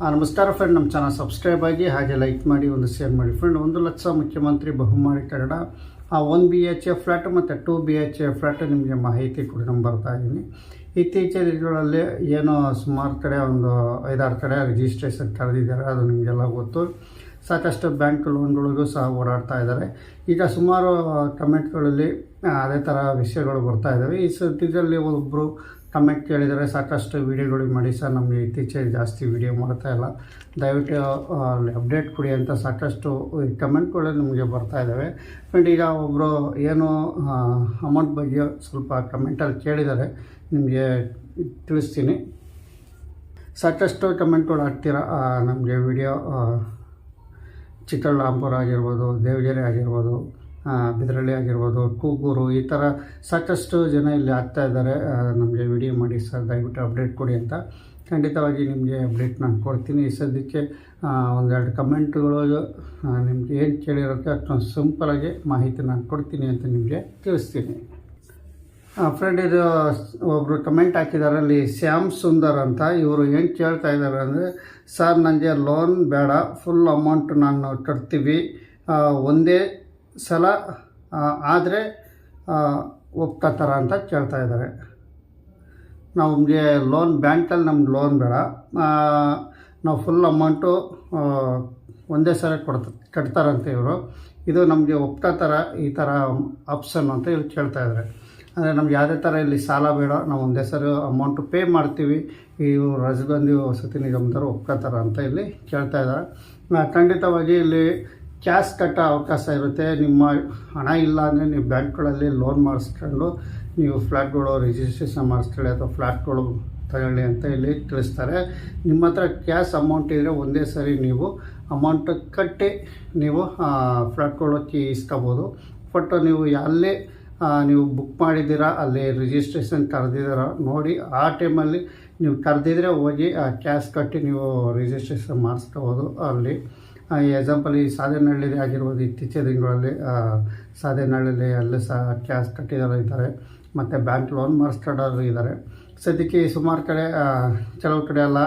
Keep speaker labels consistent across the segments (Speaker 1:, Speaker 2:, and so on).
Speaker 1: ನಮಸ್ಕಾರ ಫ್ರೆಂಡ್ ನಮ್ಮ channel subscribe ಆಗಿ ಹಾಗೆ ಲೈಕ್ ಮಾಡಿ, ಒಂದು ಶೇರ್ ಮಾಡಿ. ಫ್ರೆಂಡ್ ಒಂದು ಲಕ್ಷ ಮುಖ್ಯಮಂತ್ರಿ ಬಹುಮಾಡಿ ಕನ್ನಡ, ಆ one B H A flat ಮತ್ತು two B H A flat ನಿಮಗೆ ಮಾಹಿತಿ ಕೊಡಿ, ನಾನು ಬರ್ತಾ ಇದ್ದೀನಿ. ಇತ್ತೀಚಿನ ದಿನಗಳಲ್ಲಿ ಏನೋ ಸುಮಾರು ಕಡೆ, ಒಂದು ಐದಾರು ಕಡೆ ರಿಜಿಸ್ಟ್ರೇಷನ್ ಕರೆದಿದ್ದಾರೆ, ಅದು ನಿಮಗೆಲ್ಲ ಗೊತ್ತು. ಸಾಕಷ್ಟು ಬ್ಯಾಂಕ್ ಲೋನ್ಗಳಿಗೂ ಸಹ ಓಡಾಡ್ತಾ ಇದ್ದಾರೆ. ಈಗ ಸುಮಾರು ಕಮೆಂಟ್ಗಳಲ್ಲಿ ಅದೇ ಥರ ವಿಷಯಗಳು ಬರ್ತಾ ಇದ್ದಾವೆ ಈ ಸದ್ಯದಲ್ಲಿ ಒಬ್ಬರು ಕಮೆಂಟ್ ಕೇಳಿದರೆ ಸಾಕಷ್ಟು ವೀಡಿಯೋಗಳು ಮಾಡಿ ಸರ್, ನಮಗೆ ಇತ್ತೀಚೆಗೆ ಜಾಸ್ತಿ ವೀಡಿಯೋ ಮಾಡ್ತಾ ಇಲ್ಲ. ದಯವಿಟ್ಟು ಅಲ್ಲಿ ಅಪ್ಡೇಟ್ ಕೊಡಿ ಅಂತ ಸಾಕಷ್ಟು ಕಮೆಂಟ್ಗಳು ನಮಗೆ ಬರ್ತಾ ಇದ್ದಾವೆ ಫ್ರೆಂಡ್ ಈಗ ಒಬ್ಬರು ಏನು ಅಮೌಂಟ್ ಬಗ್ಗೆ ಸ್ವಲ್ಪ ಕಮೆಂಟಲ್ಲಿ ಕೇಳಿದರೆ ನಿಮಗೆ ತಿಳಿಸ್ತೀನಿ. ಸಾಕಷ್ಟು ಕಮೆಂಟ್ಗಳು ಹಾಕ್ತೀರಾ ನಮಗೆ ವಿಡಿಯೋ ಚಿಕ್ಕಬಳ್ಳಾಪುರ ಆಗಿರ್ಬೋದು, ದೇವಗೆರೆ ಆಗಿರ್ಬೋದು ಬಿದ್ರಳ್ಳಿ ಆಗಿರ್ಬೋದು, ಕೂಗೂರು, ಈ ಥರ ಸಾಕಷ್ಟು ಜನ ಇಲ್ಲಿ ಆಗ್ತಾ ಇದ್ದಾರೆ. ನಮಗೆ ವಿಡಿಯೋ ಮಾಡಿ ಸರ್, ದಯವಿಟ್ಟು ಅಪ್ಡೇಟ್ ಕೊಡಿ ಅಂತ. ಖಂಡಿತವಾಗಿ ನಿಮಗೆ ಅಪ್ಡೇಟ್ ನಾನು ಕೊಡ್ತೀನಿ. ಈ ಸದ್ಯಕ್ಕೆ ಒಂದೆರಡು ಕಮೆಂಟ್ಗಳು ನಿಮ್ಗೆ ಏನು ಕೇಳಿರೋಕ್ಕೆ ಅಷ್ಟೊಂದು ಸಿಂಪಲಾಗಿ ಮಾಹಿತಿ ನಾನು ಕೊಡ್ತೀನಿ ಅಂತ ನಿಮಗೆ ತಿಳಿಸ್ತೀನಿ. ಫ್ರೆಂಡ್ ಇದು ಒಬ್ಬರು ಕಮೆಂಟ್ ಹಾಕಿದ್ದಾರೆ, ಅಲ್ಲಿ ಶ್ಯಾಮ್ ಸುಂದರ್ ಅಂತ. ಇವರು ಏನು ಕೇಳ್ತಾ ಇದ್ದಾರೆ ಅಂದರೆ, ಸರ್ ನನಗೆ ಲೋನ್ ಬೇಡ. ಫುಲ್ ಅಮೌಂಟ್ ನಾನು ಕಟ್ತೀವಿ. ಒಂದೇ ಸಲ ಆದರೆ ಒಪ್ಕೋತಾರ ಅಂತ ಕೇಳ್ತಾ ಇದ್ದಾರೆ. ನಮಗೆ ಲೋನ್ ಬ್ಯಾಂಕಲ್ಲಿ ನಮ್ಗೆ ಲೋನ್ ಬೇಡ. ನಾವು ಫುಲ್ ಅಮೌಂಟು ಒಂದೇ ಸಲ ಕೊಡ್ತ, ಕಟ್ತಾರಂತೆ ಇವರು. ಇದು ನಮಗೆ ಒಪ್ಕೋತಾರ ಈ ಥರ ಆಪ್ಷನ್ ಅಂತ ಇವ್ರು ಕೇಳ್ತಾ ಇದ್ದಾರೆ. ಅಂದರೆ ನಮ್ಗೆ ಯಾವುದೇ ಥರ ಇಲ್ಲಿ ಸಾಲ ಬೇಡ. ನಾವು ಒಂದೇ ಸರಿ ಅಮೌಂಟು ಪೇ ಮಾಡ್ತೀವಿ. ಈ ರಜಗಂಧಿ ವಸತಿ ನಿಗಮದವರು ಒಪ್ಕೋತಾರ ಅಂತ ಇಲ್ಲಿ ಕೇಳ್ತಾ ಇದ್ದಾರೆ ಖಂಡಿತವಾಗಿ ಇಲ್ಲಿ ಕ್ಯಾಶ್ ಕಟ್ಟೋ ಅವಕಾಶ ಇರುತ್ತೆ. ನಿಮ್ಮ ಹಣ ಇಲ್ಲ ಅಂದರೆ ನೀವು ಬ್ಯಾಂಕ್ಗಳಲ್ಲಿ ಲೋನ್ ಮಾಡಿಸ್ಕೊಂಡು ನೀವು ಫ್ಲ್ಯಾಟ್ಗಳು ರಿಜಿಸ್ಟ್ರೇಷನ್ ಮಾಡಿಸ್ಕೊಳ್ಳಿ ಅಥವಾ ಫ್ಲ್ಯಾಟ್ಗಳು ತಗೊಳ್ಳಿ ಅಂತ ಇಲ್ಲಿ ತಿಳಿಸ್ತಾರೆ. ನಿಮ್ಮ ಹತ್ರ ಕ್ಯಾಶ್ ಅಮೌಂಟ್ ಇದ್ದರೆ ಒಂದೇ ಸರಿ ನೀವು ಅಮೌಂಟ್ ಕಟ್ಟಿ ನೀವು ಫ್ಲ್ಯಾಟ್ಗಳು ಕೀ ಇಸ್ಕೋಬೋದು ಬಟ್ ನೀವು ಅಲ್ಲೇ ಆ, ನೀವು ಬುಕ್ ಮಾಡಿದ್ದೀರಾ, ಅಲ್ಲಿ ರಿಜಿಸ್ಟ್ರೇಷನ್ ಕರೆದಿದ್ದೀರ ನೋಡಿ, ಆ ಟೈಮಲ್ಲಿ ನೀವು ಕರೆದಿದ್ರೆ ಹೋಗಿ, ಆ ಕ್ಯಾಶ್ ಕಟ್ಟಿ ನೀವು ರಿಜಿಸ್ಟ್ರೇಷನ್ ಮಾಡಿಸ್ಕೋಬೋದು ಅಲ್ಲಿ. ಎಕ್ಸಾಂಪಲ್ ಈ ಸಾಧನಹಳ್ಳಿ ಆಗಿರ್ಬೋದು, ಇತ್ತೀಚಿನ ದಿನಗಳಲ್ಲಿ ಅಲ್ಲೇ ಅಲ್ಲೂ ಸಹ ಕ್ಯಾಶ್ ಕಟ್ಟಿದಾರ ಇದ್ದಾರೆ ಮತ್ತು ಬ್ಯಾಂಕ್ ಲೋನ್ ಮಾಡಿಸ್ಕೊಂಡವ್ರು ಇದ್ದಾರೆ ಸದ್ಯಕ್ಕೆ ಸುಮಾರು ಕಡೆ ಕೆಲವು ಕಡೆ ಎಲ್ಲ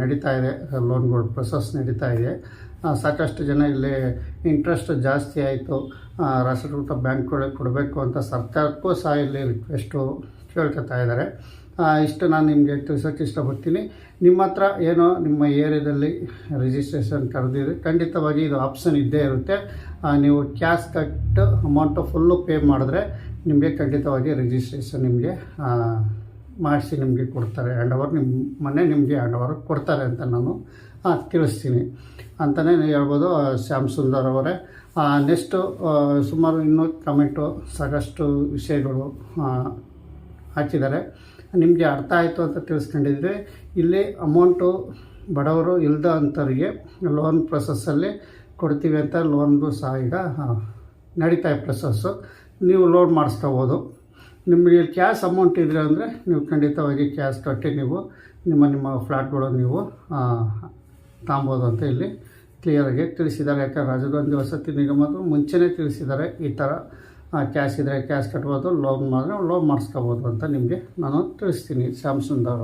Speaker 1: ನಡೀತಾ ಇದೆ. ಲೋನ್ಗಳು ಪ್ರೊಸೆಸ್ ನಡೀತಾ ಇದೆ. ಸಾಕಷ್ಟು ಜನ ಇಲ್ಲಿ ಇಂಟ್ರೆಸ್ಟ್ ಜಾಸ್ತಿ ಆಯಿತು. ರಾಷ್ಟ್ರೀಕೃತ ಬ್ಯಾಂಕ್ಗಳಿಗೆ ಕೊಡಬೇಕು ಅಂತ ಸರ್ಕಾರಕ್ಕೂ ಸಹ ಇಲ್ಲಿ ರಿಕ್ವೆಸ್ಟು ಕೇಳ್ಕೊತಾ ಇದ್ದಾರೆ. ಇಷ್ಟು ನಾನು ನಿಮಗೆ ತಿಳಿಸೋಕೆ ಇಷ್ಟಪಡ್ತೀನಿ. ನಿಮ್ಮ ಹತ್ರ ಏನೋ ನಿಮ್ಮ ಏರಿಯಾದಲ್ಲಿ ರಿಜಿಸ್ಟ್ರೇಷನ್ ಕರೆದಿದೆ ಖಂಡಿತವಾಗಿ ಇದು ಆಪ್ಷನ್ ಇದ್ದೇ ಇರುತ್ತೆ. ನೀವು ಕ್ಯಾಶ್ ಕಟ್ಟು ಅಮೌಂಟು ಫುಲ್ಲು ಪೇ ಮಾಡಿದ್ರೆ ನಿಮಗೆ ಖಂಡಿತವಾಗಿ ರಿಜಿಸ್ಟ್ರೇಷನ್ ನಿಮಗೆ ಮಾಡಿಸಿ ನಿಮಗೆ ಕೊಡ್ತಾರೆ ಹ್ಯಾಂಡ್ ಓವರ್ ನಿಮ್ಮ ಮನೆ ನಿಮಗೆ ಹ್ಯಾಂಡ್ ಓವರ್ ಕೊಡ್ತಾರೆ ಅಂತ ನಾನು ತಿಳಿಸ್ತೀನಿ. ಅಂತಲೇ ಹೇಳ್ಬೋದು ಶ್ಯಾಮ್ ಸುಂದರ್ ಅವರೇ. ನೆಕ್ಸ್ಟು ಸುಮಾರು ಇನ್ನೂ ಕಮೆಂಟು, ಸಾಕಷ್ಟು ವಿಷಯಗಳು ಹಾಕಿದ್ದಾರೆ. ನಿಮಗೆ ಅರ್ಥ ಆಯಿತು ಅಂತ ತಿಳಿಸ್ಕೊಂಡಿದ್ರೆ, ಇಲ್ಲಿ ಅಮೌಂಟು ಬಡವರು ಇಲ್ಲದ ಅಂಥವ್ರಿಗೆ ಲೋನ್ ಪ್ರೊಸೆಸ್ಸಲ್ಲಿ ಕೊಡ್ತೀವಿ ಅಂತ ಲೋನ್ಗೂ ಸಹ ಈಗ ನಡೀತಾ ಪ್ರೊಸೆಸ್ಸು ನೀವು ಲೋನ್ ಮಾಡಿಸ್ಕೋಬೋದು. ನಿಮಗೆ ಕ್ಯಾಶ್ ಅಮೌಂಟ್ ಇದ್ರೆ ಅಂದರೆ ನೀವು ಖಂಡಿತವಾಗಿ ಕ್ಯಾಶ್ ಕಟ್ಟಿ ನೀವು ನಿಮ್ಮ ನಿಮ್ಮ ಫ್ಲ್ಯಾಟ್ಗಳು ನೀವು ತಾಂಬೋದು ಅಂತ ಇಲ್ಲಿ ಕ್ಲಿಯರಾಗಿ ತಿಳಿಸಿದ್ದಾರೆ. ಯಾಕಂದ್ರೆ ರಾಜೀವ್ ಗಾಂಧಿ ವಸತಿ ನಿಗಮದ್ದು ಮುಂಚೆನೇ ತಿಳಿಸಿದ್ದಾರೆ ಈ ಥರ ಕ್ಯಾಶ್ ಇದ್ದರೆ ಕ್ಯಾಶ್ ಕಟ್ಬೋದು, ಲೋನ್ ಮಾಡಿದ್ರೆ ಲೋನ್ ಮಾಡಿಸ್ಕೋಬೋದು ಅಂತ ನಿಮಗೆ ನಾನು ತಿಳಿಸ್ತೀನಿ ಶ್ಯಾಮ್ ಸುಂದರ್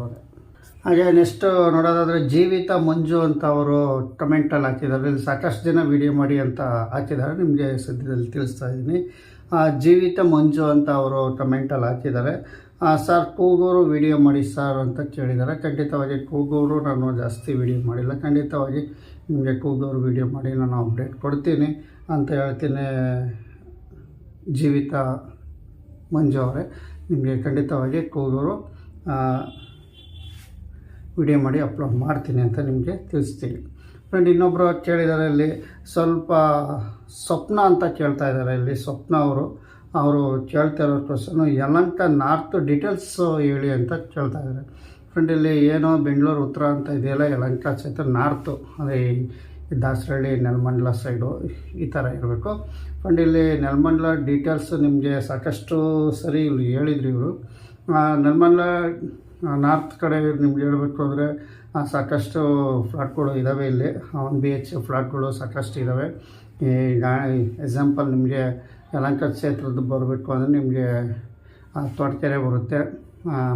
Speaker 1: ಹಾಗೆ ನೆಕ್ಸ್ಟ್ ನೋಡೋದಾದರೆ ಜೀವಿತ ಮಂಜು ಅಂತ ಅವರು ಕಮೆಂಟಲ್ಲಿ ಹಾಕಿದ್ದಾರೆ. ಇಲ್ಲಿ ಸಾಕಷ್ಟು ಜನ ವಿಡಿಯೋ ಮಾಡಿ ಅಂತ ಹಾಕಿದ್ದಾರೆ. ನಿಮಗೆ ಸದ್ಯದಲ್ಲಿ ತಿಳಿಸ್ತಾ ಇದ್ದೀನಿ. ಜೀವಿತ ಮಂಜು ಅಂತ ಅವರು ಕಮೆಂಟಲ್ಲಿ ಹಾಕಿದ್ದಾರೆ. ಸರ್, ಕೂಗೋರು ವಿಡಿಯೋ ಮಾಡಿ ಸರ್ ಅಂತ ಕೇಳಿದ್ದಾರೆ. ಖಂಡಿತವಾಗಿ ಕೂಗೋರು ನಾನು ಜಾಸ್ತಿ ವಿಡಿಯೋ ಮಾಡಿಲ್ಲ. ಖಂಡಿತವಾಗಿ ನಿಮಗೆ ಕೂಗೂರು ವಿಡಿಯೋ ಮಾಡಿ ನಾನು ಅಪ್ಡೇಟ್ ಕೊಡ್ತೀನಿ ಅಂತ ಹೇಳ್ತೀನಿ ಜೀವಿತ ಮಂಜು ಅವರೇ. ನಿಮಗೆ ಖಂಡಿತವಾಗಿ ಕೂಗೋರು ವಿಡಿಯೋ ಮಾಡಿ ಅಪ್ಲೋಡ್ ಮಾಡ್ತೀನಿ ಅಂತ ನಿಮಗೆ ತಿಳಿಸ್ತೀನಿ. ಫ್ರೆಂಡ್ ಇನ್ನೊಬ್ಬರು ಕೇಳಿದ್ದಾರೆ ಇಲ್ಲಿ, ಸ್ವಲ್ಪ ಸ್ವಪ್ನ ಅಂತ ಕೇಳ್ತಾ ಇದ್ದಾರೆ ಇಲ್ಲಿ ಸ್ವಪ್ನ ಅವರು. ಅವರು ಕೇಳ್ತಾ ಇರೋ ಕ್ವಶನು ಯಲಂಕ ನಾರ್ತ್ ಡೀಟೇಲ್ಸ್ ಹೇಳಿ ಅಂತ ಕೇಳ್ತಾ ಇದ್ದಾರೆ ಫ್ರೆಂಡ್ ಇಲ್ಲಿ ಏನೋ ಬೆಂಗಳೂರು ಉತ್ತರ ಅಂತ ಇದೆಯಲ್ಲ, ಯಲಂಕ ಕ್ಷೇತ್ರ ನಾರ್ತು, ಅದೇ ದಾಸರಳ್ಳಿ, ನೆಲಮಂಡಲ ಸೈಡು ಈ ಥರ ಇರಬೇಕು. ಫ್ರೆಂಡ್ ಇಲ್ಲಿ ನೆಲಮಂಡಲ ಡೀಟೇಲ್ಸ್ ನಿಮಗೆ ಸಾಕಷ್ಟು ಸರಿ ಇಲ್ಲಿ ಹೇಳಿದ್ರು ಇವರು. ನೆಲಮಂಡಲ ನಾರ್ತ್ ಕಡೆ ನಿಮ್ಗೆ ಹೇಳಬೇಕು ಅಂದರೆ ಸಾಕಷ್ಟು ಫ್ಲಾಟ್ಗಳು ಇದ್ದಾವೆ ಇಲ್ಲಿ. ಒನ್ ಬಿ ಎಚ್ ಫ್ಲಾಟ್ಗಳು ಸಾಕಷ್ಟು ಇದ್ದಾವೆ ಈಗ ಎಕ್ಸಾಂಪಲ್ ನಿಮಗೆ ಯಲಂಕ ಕ್ಷೇತ್ರದ್ದು ಬರಬೇಕು ಅಂದರೆ ನಿಮಗೆ ತೋಟಕೆರೆ ಬರುತ್ತೆ.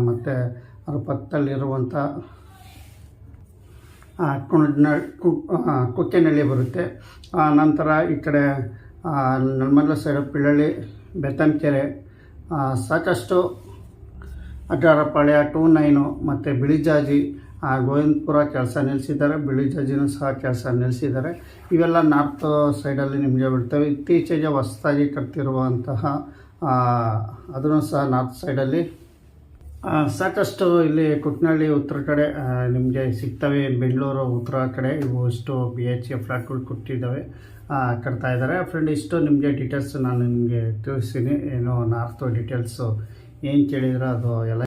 Speaker 1: ಮತ್ತು ಅದ್ರ ಪಕ್ಕದಲ್ಲಿರುವಂಥ ಕುಣ ಕುಕ್ಕೆನಳ್ಳಿ ಬರುತ್ತೆ. ಆ, ನಂತರ ಈ ಕಡೆ ನರ್ಮಲ ಸೈಡ್ ಪಿಳ್ಳಳ್ಳಿ ಬೆತ್ತನಕೆರೆ ಸಾಕಷ್ಟು ಅಡ್ಡಾರಪಾಳ್ಯ ಟೂ ನೈನು ಮತ್ತು ಬಿಳಿಜಾಜಿ ಆ, ಗೋವಿಂದಪುರ ಕೆಲಸ ನಿಲ್ಲಿಸಿದ್ದಾರೆ ಬಿಳಿಜಾಜಿನೂ ಸಹ ಕೆಲಸ ನಿಲ್ಲಿಸಿದ್ದಾರೆ ಇವೆಲ್ಲ ನಾರ್ತ್ ಸೈಡಲ್ಲಿ ನಿಮಗೆ ಬಿಡ್ತವೆ. ಇತ್ತೀಚೆಗೆ ಹೊಸದಾಗಿ ಕಟ್ತಿರುವಂತಹ ಅದನ್ನು ಸಹ ನಾರ್ತ್ ಸೈಡಲ್ಲಿ ಸಾಕಷ್ಟು ಇಲ್ಲಿ ಕುಟ್ನಳ್ಳಿ ಉತ್ತರ ಕಡೆ ನಿಮಗೆ ಸಿಗ್ತವೆ. ಬೆಂಗಳೂರು ಉತ್ತರ ಕಡೆ ಇವು ಇಷ್ಟು ಬಿ ಎಚ್ ಎ ಫ್ಲಾಟ್ಗಳು ಕೊಟ್ಟಿದ್ದಾವೆ ಕಟ್ತಾ ಇದ್ದಾರೆ. ಫ್ರೆಂಡ್ ಇಷ್ಟು ನಿಮಗೆ ಡೀಟೇಲ್ಸ್ ನಾನು ನಿಮಗೆ ತಿಳಿಸ್ತೀನಿ. ಏನು ನಾರ್ತು ಡೀಟೇಲ್ಸು ಏನು ಕೇಳಿದ್ರೆ ಅದು ಎಲ್ಲ